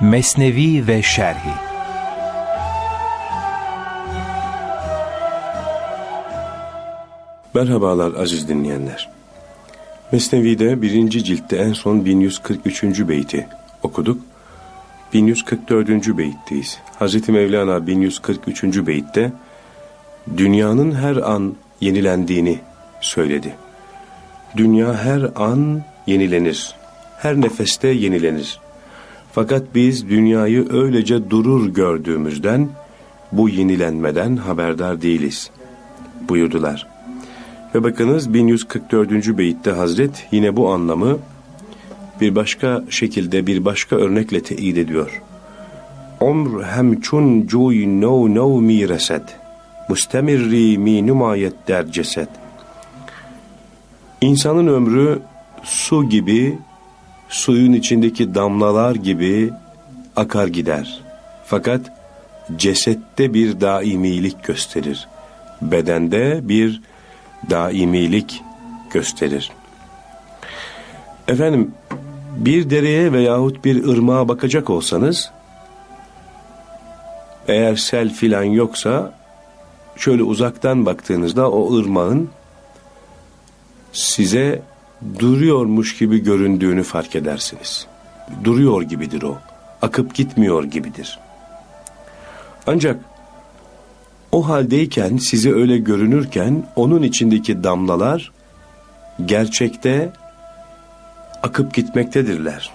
Mesnevi ve Şerhi Merhabalar aziz dinleyenler. Mesnevi'de birinci ciltte en son 1143. beyti okuduk. 1144. beyitteyiz. Hz. Mevlana 1143. beytte dünyanın her an yenilendiğini söyledi. Dünya her an yenilenir. Her nefeste yenilenir. Fakat biz dünyayı öylece durur gördüğümüzden bu yenilenmeden haberdar değiliz buyurdular. Ve bakınız 1144. beyitte Hazret yine bu anlamı bir başka şekilde bir başka örnekle teyit ediyor. Umr hemçun cuy no no mi resed. Mustemirri mi numayet der ceset. İnsanın ömrü su gibi, suyun içindeki damlalar gibi akar gider. Fakat cesette bir daimilik gösterir. Bedende bir daimilik gösterir. Efendim bir dereye veyahut bir ırmağa bakacak olsanız eğer sel filan yoksa şöyle uzaktan baktığınızda o ırmağın size duruyormuş gibi göründüğünü fark edersiniz. Duruyor gibidir o. Akıp gitmiyor gibidir. Ancak o haldeyken size öyle görünürken onun içindeki damlalar gerçekte akıp gitmektedirler.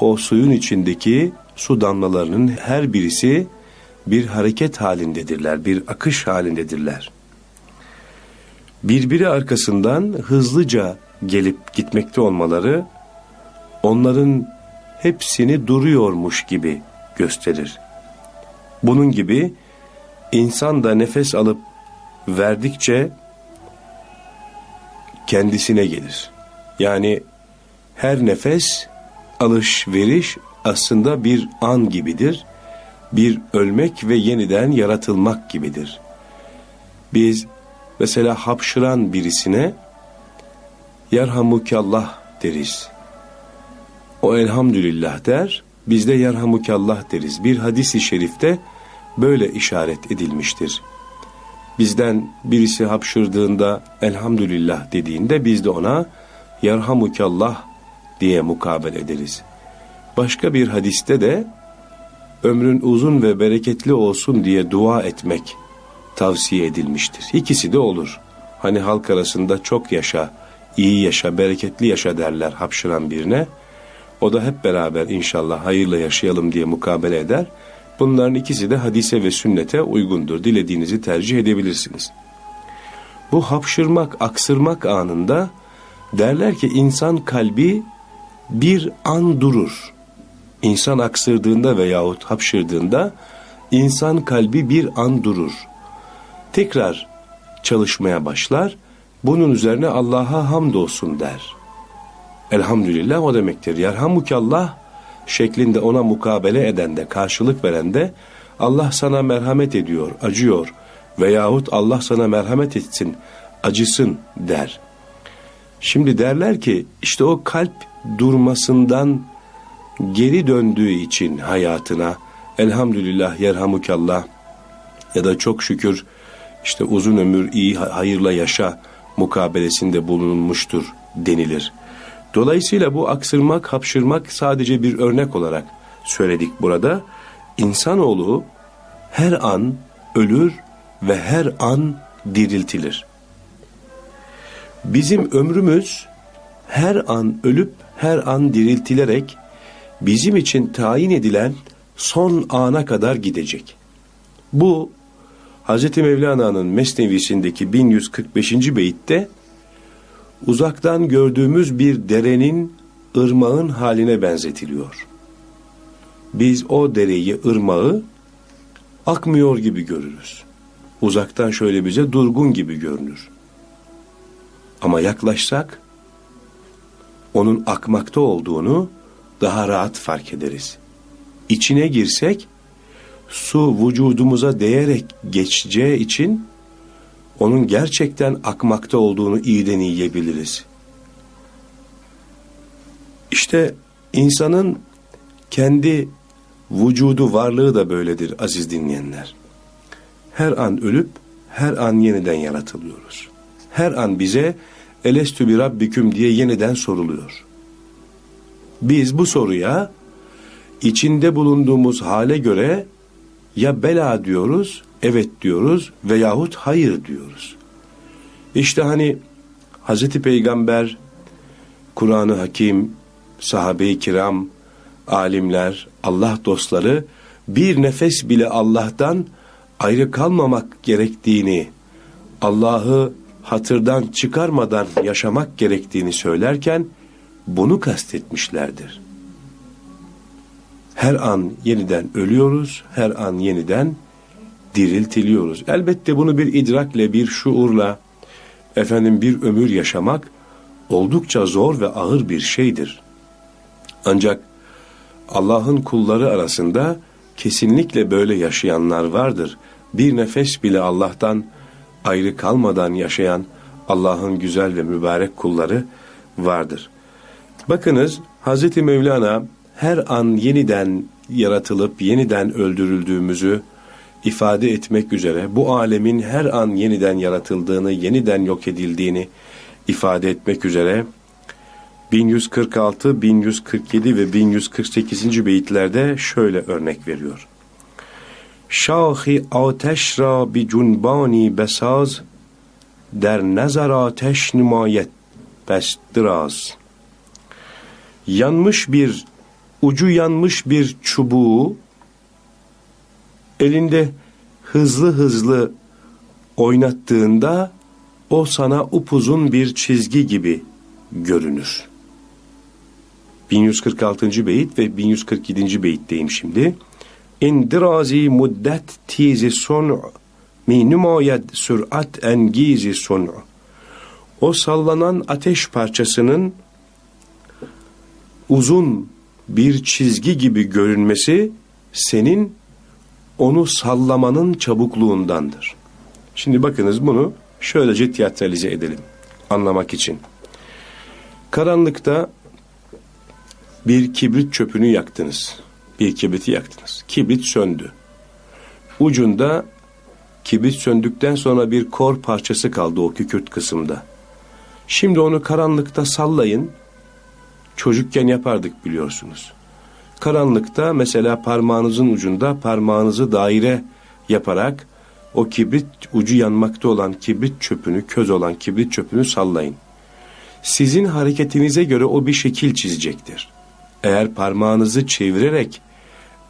O suyun içindeki su damlalarının her birisi bir hareket halindedirler, bir akış halindedirler. Birbiri arkasından hızlıca gelip gitmekte olmaları onların hepsini duruyormuş gibi gösterir. Bunun gibi insan da nefes alıp verdikçe kendisine gelir. Yani her nefes alış veriş aslında bir an gibidir. Bir ölmek ve yeniden yaratılmak gibidir. Biz mesela hapşıran birisine yerhamukallah deriz. O elhamdülillah der, biz de yerhamukallah deriz. Bir hadisi şerifte böyle işaret edilmiştir. Bizden birisi hapşırdığında elhamdülillah dediğinde biz de ona yerhamukallah diye mukabele ederiz. Başka bir hadiste de ömrün uzun ve bereketli olsun diye dua etmek tavsiye edilmiştir. İkisi de olur. Hani halk arasında çok yaşa, iyi yaşa, bereketli yaşa derler hapşıran birine. O da hep beraber inşallah hayırla yaşayalım diye mukabele eder. Bunların ikisi de hadise ve sünnete uygundur. Dilediğinizi tercih edebilirsiniz. Bu hapşırmak, aksırmak anında derler ki insan kalbi bir an durur. İnsan aksırdığında veyahut hapşırdığında insan kalbi bir an durur. Tekrar çalışmaya başlar. Bunun üzerine Allah'a hamdolsun der. Elhamdülillah o demektir. Yerhamukallah şeklinde ona mukabele eden de karşılık veren de Allah sana merhamet ediyor, acıyor veyahut Allah sana merhamet etsin, acısın der. Şimdi derler ki işte o kalp durmasından geri döndüğü için hayatına elhamdülillah yerhamukallah ya da çok şükür işte uzun ömür iyi hayırla yaşa mukabelesinde bulunmuştur denilir. Dolayısıyla bu aksırmak, hapşırmak sadece bir örnek olarak söyledik burada. İnsanoğlu her an ölür ve her an diriltilir. Bizim ömrümüz her an ölüp her an diriltilerek bizim için tayin edilen son ana kadar gidecek. Bu Hz. Mevlana'nın Mesnevisindeki 1145. beyitte uzaktan gördüğümüz bir derenin ırmağın haline benzetiliyor. Biz o dereyi, ırmağı akmıyor gibi görürüz. Uzaktan şöyle bize durgun gibi görünür. Ama yaklaşsak onun akmakta olduğunu daha rahat fark ederiz. İçine girsek su vücudumuza değerek geçeceği için onun gerçekten akmakta olduğunu iyiden iyiye biliriz. İşte insanın kendi vücudu varlığı da böyledir aziz dinleyenler. Her an ölüp her an yeniden yaratılıyoruz. Her an bize elestü bir rabbiküm diye yeniden soruluyor. Biz bu soruya içinde bulunduğumuz hale göre ya bela diyoruz, evet diyoruz veyahut hayır diyoruz. İşte hani Hazreti Peygamber, Kur'an-ı Hakim, sahabe-i kiram, alimler, Allah dostları bir nefes bile Allah'tan ayrı kalmamak gerektiğini, Allah'ı hatırdan çıkarmadan yaşamak gerektiğini söylerken bunu kastetmişlerdir. Her an yeniden ölüyoruz, her an yeniden diriltiliyoruz. Elbette bunu bir idrakle, bir şuurla, efendim bir ömür yaşamak oldukça zor ve ağır bir şeydir. Ancak Allah'ın kulları arasında kesinlikle böyle yaşayanlar vardır. Bir nefes bile Allah'tan ayrı kalmadan yaşayan Allah'ın güzel ve mübarek kulları vardır. Bakınız Hazreti Mevlana her an yeniden yaratılıp yeniden öldürüldüğümüzü ifade etmek üzere bu alemin her an yeniden yaratıldığını, yeniden yok edildiğini ifade etmek üzere 1146, 1147 ve 1148. beyitlerde şöyle örnek veriyor. Şahi ateş ra bi cunbani besaz der nazar ateş nümayet bestiraz. Yanmış bir, ucu yanmış bir çubuğu elinde hızlı hızlı oynattığında o sana upuzun bir çizgi gibi görünür. 1146. beyit ve 1147. beyitteyim şimdi. İndirazi muddet tizi son mi nümayed sürat engizi son. O sallanan ateş parçasının uzun bir çizgi gibi görünmesi senin onu sallamanın çabukluğundandır. Şimdi bakınız bunu şöylece tiyatralize edelim anlamak için. Karanlıkta bir kibrit çöpünü yaktınız. Bir kibriti yaktınız. Kibrit söndü. Ucunda kibrit söndükten sonra bir kor parçası kaldı o kükürt kısımda. Şimdi onu karanlıkta sallayın. Çocukken yapardık biliyorsunuz. Karanlıkta mesela parmağınızın ucunda parmağınızı daire yaparak o kibrit ucu yanmakta olan kibrit çöpünü, köz olan kibrit çöpünü sallayın. Sizin hareketinize göre o bir şekil çizecektir. Eğer parmağınızı çevirerek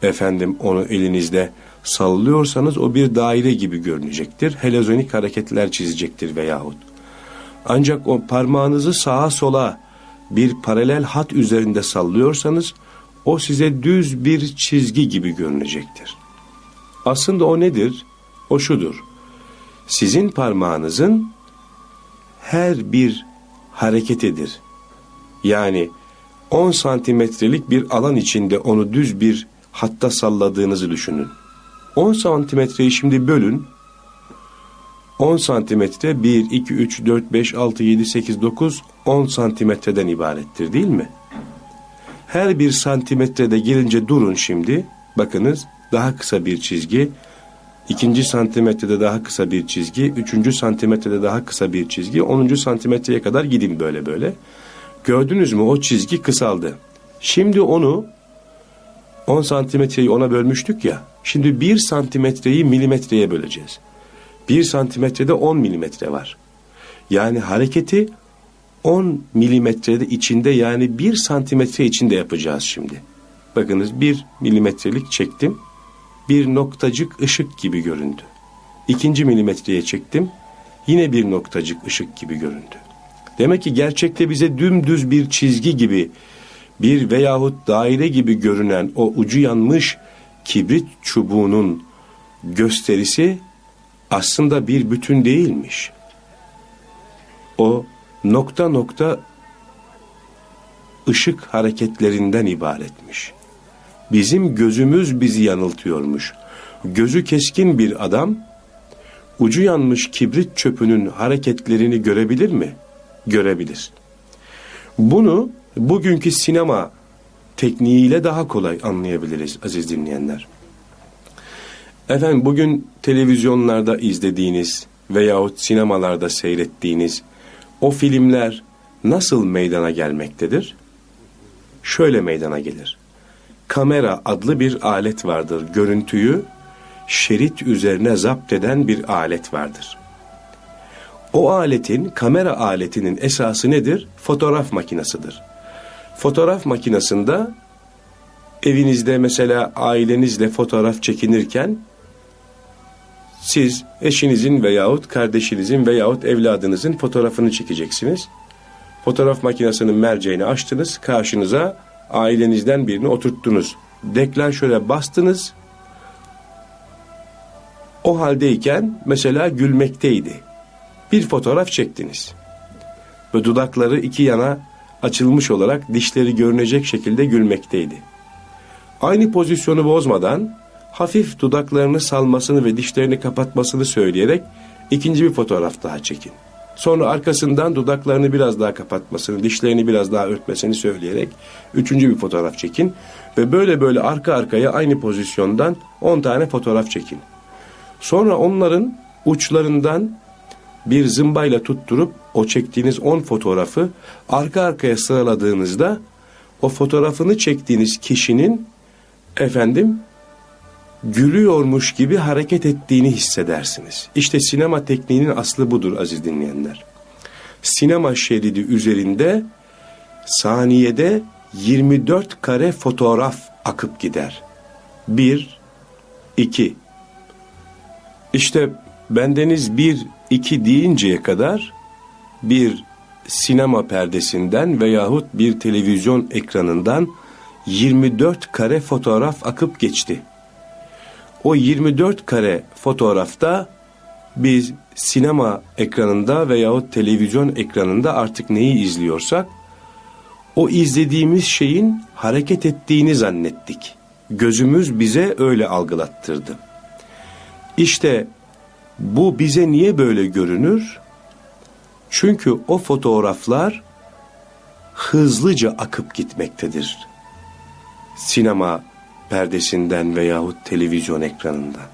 efendim onu elinizde sallıyorsanız o bir daire gibi görünecektir. Helezonik hareketler çizecektir veyahut. Ancak o parmağınızı sağa sola bir paralel hat üzerinde sallıyorsanız o size düz bir çizgi gibi görünecektir. Aslında o nedir? O şudur. Sizin parmağınızın her bir hareketidir. Yani 10 santimetrelik bir alan içinde onu düz bir hatta salladığınızı düşünün. 10 santimetreyi şimdi bölün. 10 santimetre 1, 2, 3, 4, 5, 6, 7, 8, 9, 10 santimetreden ibarettir değil mi? Her bir santimetrede gelince durun şimdi. Bakınız daha kısa bir çizgi. ikinci santimetrede daha kısa bir çizgi. Üçüncü santimetrede daha kısa bir çizgi. Onuncu santimetreye kadar gidin böyle böyle. Gördünüz mü o çizgi kısaldı. Şimdi onu 10 santimetreyi ona bölmüştük ya. Şimdi 1 santimetreyi milimetreye böleceğiz. 1 santimetrede 10 milimetre var. Yani hareketi 10 milimetrede içinde yani 1 santimetre içinde yapacağız şimdi. Bakınız 1 milimetrelik çektim. Bir noktacık ışık gibi göründü. İkinci milimetreye çektim. Yine bir noktacık ışık gibi göründü. Demek ki gerçekte bize dümdüz bir çizgi gibi bir veyahut daire gibi görünen o ucu yanmış kibrit çubuğunun gösterisi aslında bir bütün değilmiş. O nokta nokta ışık hareketlerinden ibaretmiş. Bizim gözümüz bizi yanıltıyormuş. Gözü keskin bir adam ucu yanmış kibrit çöpünün hareketlerini görebilir mi? Görebilir. Bunu bugünkü sinema tekniğiyle daha kolay anlayabiliriz aziz dinleyenler. Efendim bugün televizyonlarda izlediğiniz veyahut sinemalarda seyrettiğiniz o filmler nasıl meydana gelmektedir? Şöyle meydana gelir. Kamera adlı bir alet vardır. Görüntüyü şerit üzerine zapt eden bir alet vardır. O aletin, kamera aletinin esası nedir? Fotoğraf makinasıdır. Fotoğraf makinasında evinizde mesela ailenizle fotoğraf çekinirken siz eşinizin veyahut kardeşinizin veyahut evladınızın fotoğrafını çekeceksiniz. Fotoğraf makinesinin merceğini açtınız, karşınıza ailenizden birini oturttunuz. Deklanşöre bastınız. O haldeyken mesela gülmekteydi. Bir fotoğraf çektiniz. Ve dudakları iki yana açılmış olarak dişleri görünecek şekilde gülmekteydi. Aynı pozisyonu bozmadan hafif dudaklarını salmasını ve dişlerini kapatmasını söyleyerek ikinci bir fotoğraf daha çekin. Sonra arkasından dudaklarını biraz daha kapatmasını, dişlerini biraz daha örtmesini söyleyerek üçüncü bir fotoğraf çekin. Ve böyle böyle arka arkaya aynı pozisyondan 10 tane fotoğraf çekin. Sonra onların uçlarından bir zımbayla tutturup o çektiğiniz 10 fotoğrafı arka arkaya sıraladığınızda o fotoğrafını çektiğiniz kişinin efendim gülüyormuş gibi hareket ettiğini hissedersiniz. İşte sinema tekniğinin aslı budur aziz dinleyenler. Sinema şeridi üzerinde saniyede 24 kare fotoğraf akıp gider. 1 2 İşte bendeniz 1 2 deyinceye kadar bir sinema perdesinden veyahut bir televizyon ekranından 24 kare fotoğraf akıp geçti. O 24 kare fotoğrafta biz sinema ekranında veyahut televizyon ekranında artık neyi izliyorsak o izlediğimiz şeyin hareket ettiğini zannettik. Gözümüz bize öyle algılattırdı. İşte bu bize niye böyle görünür? Çünkü o fotoğraflar hızlıca akıp gitmektedir. Sinema perdesinden veyahut televizyon ekranından.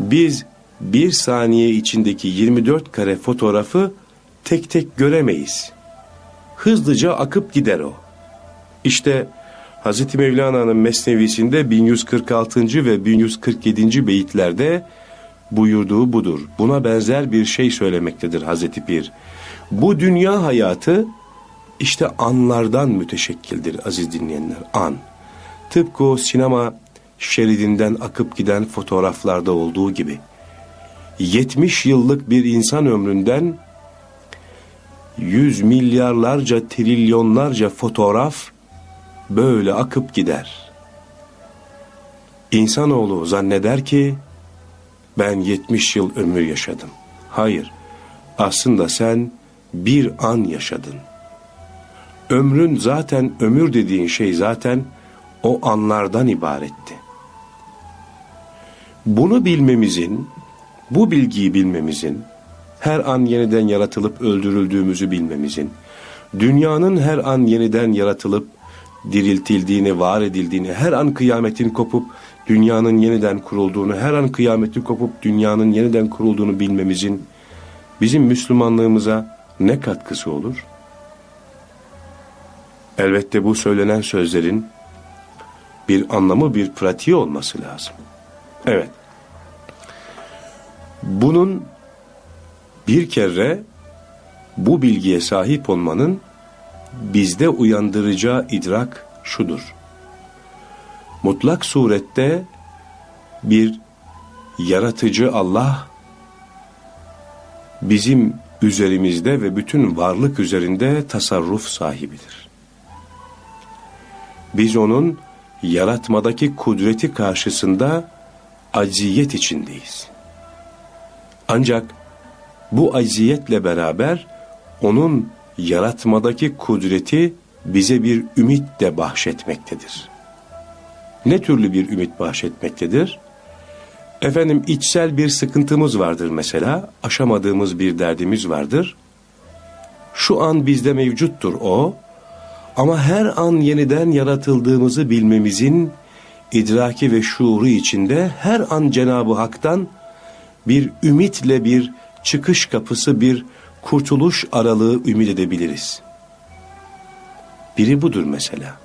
Biz bir saniye içindeki 24 kare fotoğrafı tek tek göremeyiz. Hızlıca akıp gider o. İşte Hz. Mevlana'nın Mesnevisinde 1146. ve 1147. beyitlerde buyurduğu budur. Buna benzer bir şey söylemektedir Hazreti Pir. Bu dünya hayatı işte anlardan müteşekkildir aziz dinleyenler. An. Tıpkı sinema şeridinden akıp giden fotoğraflarda olduğu gibi. 70 yıllık bir insan ömründen yüz milyarlarca trilyonlarca fotoğraf böyle akıp gider. İnsanoğlu zanneder ki ben 70 yıl ömür yaşadım. Hayır, aslında sen bir an yaşadın. Ömrün zaten ömür dediğin şey zaten o anlardan ibaretti. Bunu bilmemizin, bu bilgiyi bilmemizin, her an yeniden yaratılıp öldürüldüğümüzü bilmemizin, dünyanın her an yeniden yaratılıp diriltildiğini, var edildiğini, her an kıyametin kopup dünyanın yeniden kurulduğunu, her an kıyametin kopup dünyanın yeniden kurulduğunu bilmemizin bizim Müslümanlığımıza ne katkısı olur? Elbette bu söylenen sözlerin bir anlamı, bir pratiği olması lazım. Evet. Bunun bir kere bu bilgiye sahip olmanın bizde uyandıracağı idrak şudur. Mutlak surette bir yaratıcı Allah bizim üzerimizde ve bütün varlık üzerinde tasarruf sahibidir. Biz onun yaratmadaki kudreti karşısında acziyet içindeyiz. Ancak bu acziyetle beraber onun yaratmadaki kudreti bize bir ümit de bahşetmektedir. Ne türlü bir ümit bahşetmektedir? Efendim içsel bir sıkıntımız vardır mesela, aşamadığımız bir derdimiz vardır. Şu an bizde mevcuttur o, Ama her an yeniden yaratıldığımızı bilmemizin idraki ve şuuru içinde her an Cenab-ı Hak'tan bir ümitle bir çıkış kapısı, bir kurtuluş aralığı ümit edebiliriz. Biri budur mesela.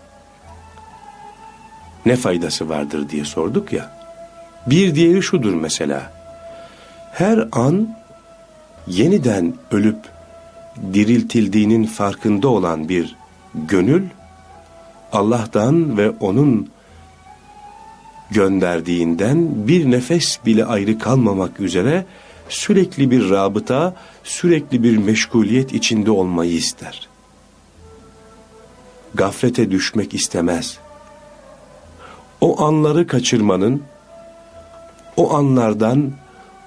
Ne faydası vardır diye sorduk ya. Bir diğeri şudur mesela. Her an yeniden ölüp diriltildiğinin farkında olan bir gönül Allah'tan ve onun gönderdiğinden bir nefes bile ayrı kalmamak üzere sürekli bir rabıta, sürekli bir meşguliyet içinde olmayı ister. Gaflete düşmek istemez. O anları kaçırmanın, o anlardan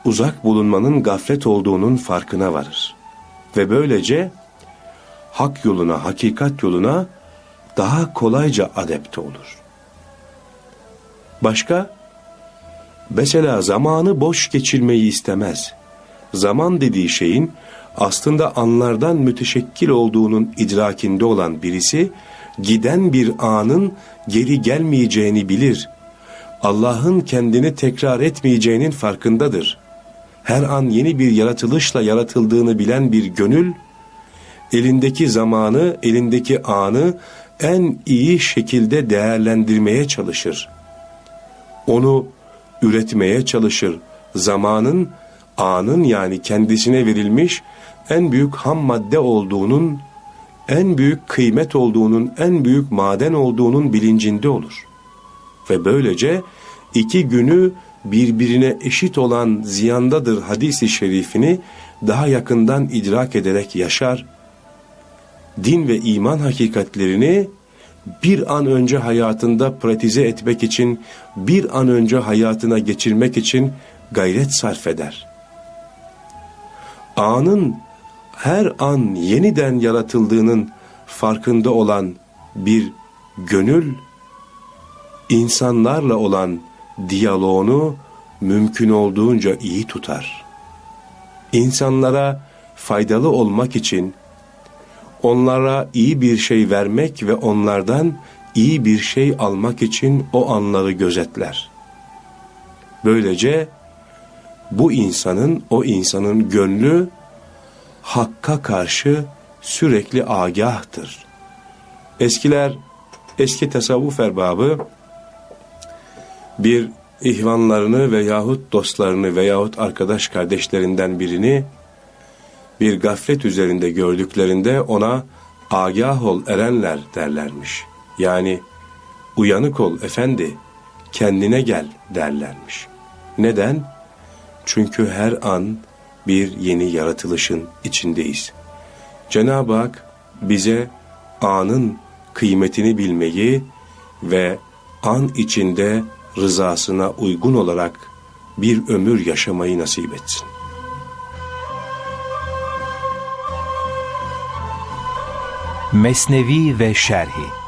uzak bulunmanın gaflet olduğunun farkına varır. Ve böylece hak yoluna, hakikat yoluna daha kolayca adepte olur. Başka? Mesela zamanı boş geçirmeyi istemez. Zaman dediği şeyin aslında anlardan müteşekkil olduğunun idrakinde olan birisi, giden bir anın geri gelmeyeceğini bilir. Allah'ın kendini tekrar etmeyeceğinin farkındadır. Her an yeni bir yaratılışla yaratıldığını bilen bir gönül, elindeki zamanı, elindeki anı en iyi şekilde değerlendirmeye çalışır. Onu üretmeye çalışır. Zamanın, anın yani kendisine verilmiş en büyük ham madde olduğunun, en büyük kıymet olduğunun, en büyük maden olduğunun bilincinde olur. Ve böylece iki günü birbirine eşit olan ziyandadır hadisi şerifini daha yakından idrak ederek yaşar. Din ve iman hakikatlerini bir an önce hayatında pratize etmek için, bir an önce hayatına geçirmek için gayret sarf eder. Anın her an yeniden yaratıldığının farkında olan bir gönül, insanlarla olan diyaloğunu mümkün olduğunca iyi tutar. İnsanlara faydalı olmak için onlara iyi bir şey vermek ve onlardan iyi bir şey almak için o anları gözetler. Böylece bu insanın, o insanın gönlü hakka karşı sürekli agahtır. Eskiler, eski tasavvuf erbabı bir ihvanlarını veyahut dostlarını veyahut arkadaş kardeşlerinden birini bir gaflet üzerinde gördüklerinde ona agah ol erenler derlermiş. Yani uyanık ol efendi, kendine gel derlermiş. Neden? Çünkü her an bir yeni yaratılışın içindeyiz. Cenab-ı Hak bize anın kıymetini bilmeyi ve an içinde rızasına uygun olarak bir ömür yaşamayı nasip etsin. Mesnevi ve Şerhi